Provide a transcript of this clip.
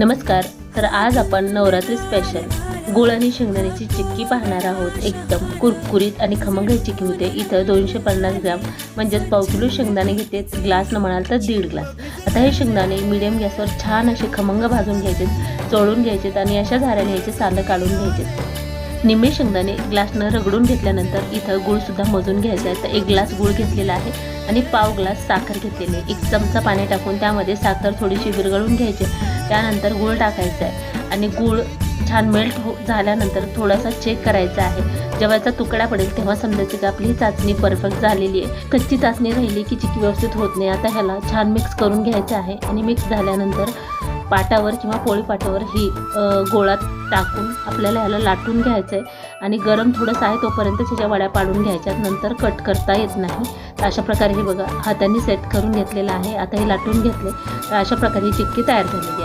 नमस्कार तर आज आपण नवरात्री स्पेशल गुळ आणि शेंगदाण्याची चिक्की पाहणार आहोत. एकदम कुरकुरीत आणि खमंग ही चिक्की होते. इथं दोनशे पन्नास ग्रॅम म्हणजेच पाव किलो शेंगदाणे घेते. ग्लास न म्हणाल तर दीड ग्लास. आता हे शेंगदाणे मिडियम गॅसवर छान असे खमंग भाजून घ्यायचे चोळून घ्यायचेत आणि अशा झाऱ्याने घ्यायचे सालं काढून घ्यायचे. निम्मे शेंगदाणे ग्लासनं रगडून घेतल्यानंतर इथं गूळसुद्धा मोजून घ्यायचा आहे. तर एक ग्लास गूळ घेतलेला आहे आणि पाव ग्लास साखर घेतलेली आहे. एक चमचा पाणी टाकून त्यामध्ये साखर थोडीशी विरघळून घ्यायची. त्यानंतर गूळ टाकायचा आहे. आणि गूळ छान मेल्ट हो झाल्यानंतर थोडासा चेक करायचा आहे. जेव्हाचा तुकडा पडेल तेव्हा समजायचं की आपली ही चाचणी परफेक्ट झालेली आहे. कच्ची चाचणी राहिली की चिकी व्यवस्थित होत नाही. आता ह्याला छान मिक्स करून घ्यायचं आहे. आणि मिक्स झाल्यानंतर पाटावर किंवा पोळी पाटावर ही अ, गोळात टाकून आपल्याला ह्याला लाटून घ्यायचं आहे. आणि गरम थोडंसं आहे तोपर्यंत त्याच्या वड्या पाडून घ्यायच्या. नंतर कट करता येत नाही. तर अशा प्रकारे हे बघा हाताने सेट करून घेतलेलं आहे. आता हे लाटून घेतले तर अशा प्रकारे ही चिक्की तयार झालेली आहे.